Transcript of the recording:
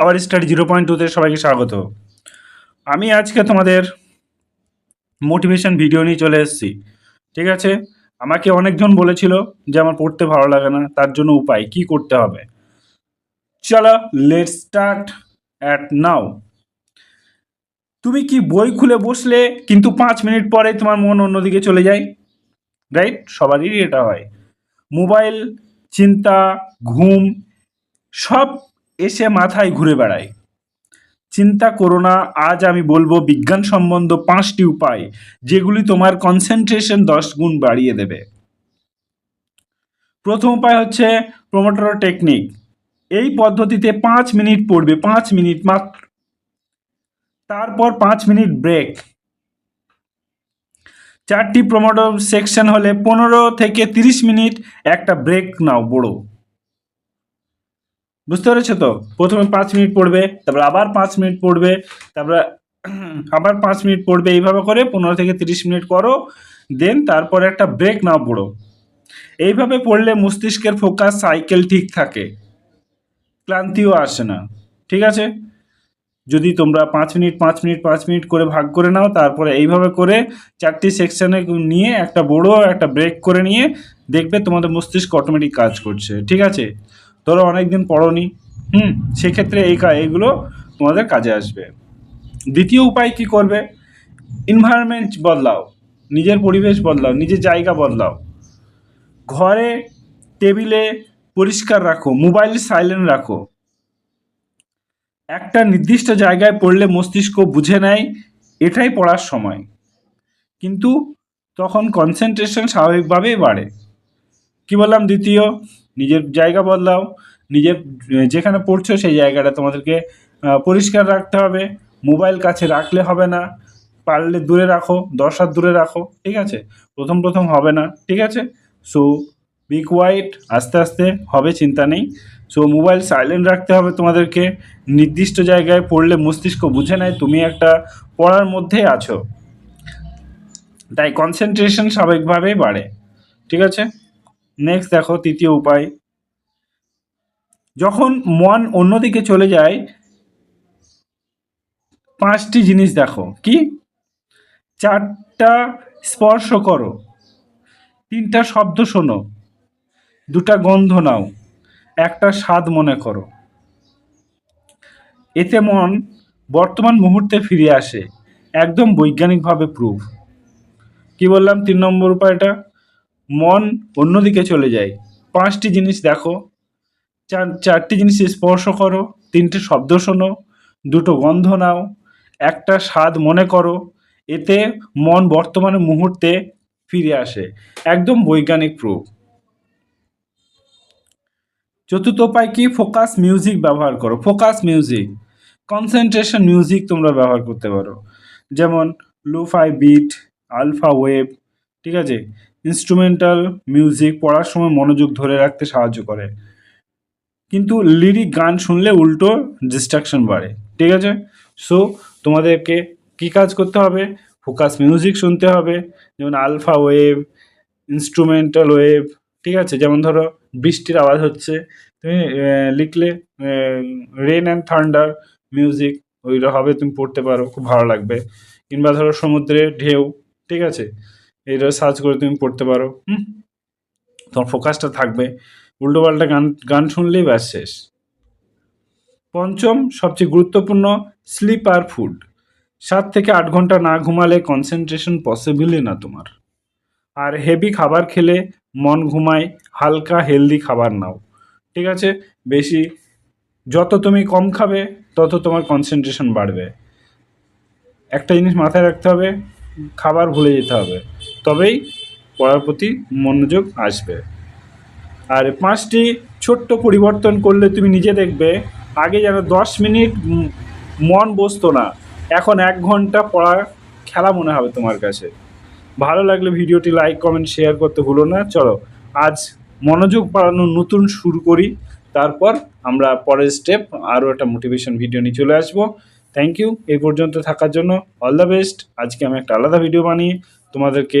আবার study zero point টুতে সবাইকে স্বাগত। আমি আজকে তোমাদের মোটিভেশন ভিডিও নিয়ে চলে এসেছি, ঠিক আছে? আমাকে অনেকজন বলেছিল যে আমার পড়তে ভালো লাগে না, তার জন্য উপায় কি করতে হবে? চলো লেট স্টার্ট অ্যাট নাও তুমি কি বই খুলে বসলে কিন্তু পাঁচ মিনিট পরে তোমার মন অন্যদিকে চলে যায়? রাইট সবারই এটা হয়। মোবাইল, চিন্তা, ঘুম, সব এসে মাথায় ঘুরে বেড়ায়। চিন্তা করো না, আজ আমি বলব বিজ্ঞান সম্বন্ধ পাঁচটি উপায়, যেগুলি তোমার কনসেন্ট্রেশন দশ গুণ বাড়িয়ে দেবে। প্রথম উপায় হচ্ছে প্রোমোটর টেকনিক এই পদ্ধতিতে পাঁচ মিনিট পড়বে, পাঁচ মিনিট মাত্র। তারপর পাঁচ মিনিট ব্রেক চারটি প্রোমোটর সেকশন হলে পনেরো থেকে তিরিশ মিনিট একটা ব্রেক নাও বড় বুঝতে পেরেছ তো? প্রথমে পাঁচ মিনিট পড়বে, তারপর আবার পাঁচ মিনিট পড়বে, তারপরে আবার পাঁচ মিনিট পড়বে, এইভাবে করে পনেরো থেকে তিরিশ মিনিট করো, দেন তারপরে একটা ব্রেক নাও পড়ো। এইভাবে পড়লে মস্তিষ্কের ফোকাস সাইকেল ঠিক থাকে, ক্লান্তিও আসে না, ঠিক আছে? যদি তোমরা পাঁচ মিনিট পাঁচ মিনিট পাঁচ মিনিট করে ভাগ করে নাও, তারপরে এইভাবে করে চারটি সেকশানে নিয়ে একটা বড় একটা ব্রেক করে নিয়ে দেখবে তোমাদের মস্তিষ্ক অটোমেটিক কাজ করছে, ঠিক আছে? ধরো অনেকদিন পড়নি। হুম, সেক্ষেত্রে এই এইগুলো তোমাদের কাজে আসবে। দ্বিতীয় উপায় কি করবে? এনভায়রনমেন্ট বদলাও। নিজের পরিবেশ বদলাও, নিজের জায়গা বদলাও। ঘরে টেবিলে পরিষ্কার রাখো, মোবাইল সাইলেন্ট রাখো। একটা নির্দিষ্ট জায়গায় পড়লে মস্তিষ্ক বুঝে নেয়, এটাই পড়ার সময়। কিন্তু তখন কনসেন্ট্রেশন স্বাভাবিকভাবেই বাড়ে। কি বললাম দ্বিতীয়? নিজের জায়গা বদলাও, নিজের যেখানে পড়ছো সেই জায়গাটা তোমাদেরকে পরিষ্কার রাখতে হবে, মোবাইল কাছে রাখলে হবে না, পারলে দূরে রাখো, দশ হাত দূরে রাখো, ঠিক আছে? প্রথম প্রথম হবে না, ঠিক আছে? সো বি কোয়াইট আস্তে আস্তে হবে, চিন্তা নেই। সো মোবাইল সাইলেন্ট রাখতে হবে তোমাদেরকে, নির্দিষ্ট জায়গায় পড়লে মস্তিষ্ক বুঝে নেয় তুমি একটা পড়ার মধ্যে আছো। তাই কনসেন্ট্রেশন স্বাভাবিকভাবেই বাড়ে, ঠিক আছে? নেক্সট দেখো তৃতীয় উপায়। যখন মন অন্যদিকে চলে যায়, পাঁচটি জিনিস দেখো। কি? চারটা স্পর্শ করো। তিনটা শব্দ শোনো। দুটা গন্ধ নাও। একটা স্বাদ মনে করো। এতে মন বর্তমান মুহূর্তে ফিরে আসে। একদম বৈজ্ঞানিকভাবে প্রুফ কি বললাম? তিন নম্বর উপায়টা? মন অন্যদিকে চলে যায়। পাঁচটি জিনিস দেখো। চার, চারটি জিনিস স্পর্শ করো। তিনটে শব্দ শোনো। দুটো গন্ধ নাও। একটা স্বাদ মনে করো। এতে মন বর্তমানে মুহূর্তে ফিরে আসে। একদম বৈজ্ঞানিক প্রুফ চতুর্থ উপায় কি? ফোকাস মিউজিক ব্যবহার করো। Focus music. কনসেন্ট্রেশন মিউজিক তোমরা ব্যবহার করতে পারো। যেমন লোফাই বিট, আলফা ওয়েভ, ঠিক আছে? ইনস্ট্রুমেন্টাল মিউজিক পড়ার সময় মনোযোগ ধরে রাখতে সাহায্য করে। কিন্তু লিরিক গান শুনলে উল্টো ডিস্ট্রাকশন বাড়ে, ঠিক আছে? সো তোমাদেরকে কি কাজ করতে হবে? ফোকাস মিউজিক শুনতে হবে, যেমন আলফা ওয়েভ ইনস্ট্রুমেন্টাল ওয়েভ ঠিক আছে? যেমন ধরো বৃষ্টির আওয়াজ হচ্ছে, তুমি লিখলে রেন অ্যান্ড থান্ডার মিউজিক ওইটা হবে, তুমি পড়তে পারো, খুব ভালো লাগবে। কিংবা ধরো সমুদ্রের ঢেউ, ঠিক আছে? এইটা সার্চ করে তুমি পড়তে পারো। হুম? তোমার ফোকাসটা থাকবে। উল্টোপাল্টা গান গান শুনলেই ব্যাস শেষ। পঞ্চম, সবচেয়ে গুরুত্বপূর্ণ স্লিপ আর ফুড সাত থেকে আট ঘণ্টা না ঘুমালে কনসেন্ট্রেশন পসিবলই না তোমার। আর হেভি খাবার খেলে মন ঘুমায়, হালকা হেলদি খাবার নাও। ঠিক আছে? বেশি, যত তুমি কম খাবে, তত তোমার কনসেন্ট্রেশন বাড়বে। একটা জিনিস মাথায় রাখতে হবে, খাবার ভুলে যেতে হবে। তবেই পড়ার প্রতি মনোযোগ আসবে। আর পাঁচটি ছোট্ট পরিবর্তন করলে তুমি নিজে দেখবে, আগে যেন দশ মিনিট মন বসতো না, এখন এক ঘণ্টা পড়া খেলা মনে হবে তোমার কাছে। ভালো লাগলে ভিডিওটি লাইক, কমেন্ট, শেয়ার করতে ভুলো না। চলো, আজ মনোযোগ বাড়ানোর নতুন শুরু করি। তারপর আমরা পরের স্টেপ আরও একটা মোটিভেশন ভিডিও নিয়ে চলে আসব। থ্যাংক ইউ এই পর্যন্ত থাকার জন্য অল দ্য বেস্ট আজকে আমি একটা আলাদা ভিডিও বানিয়ে তোমাদেরকে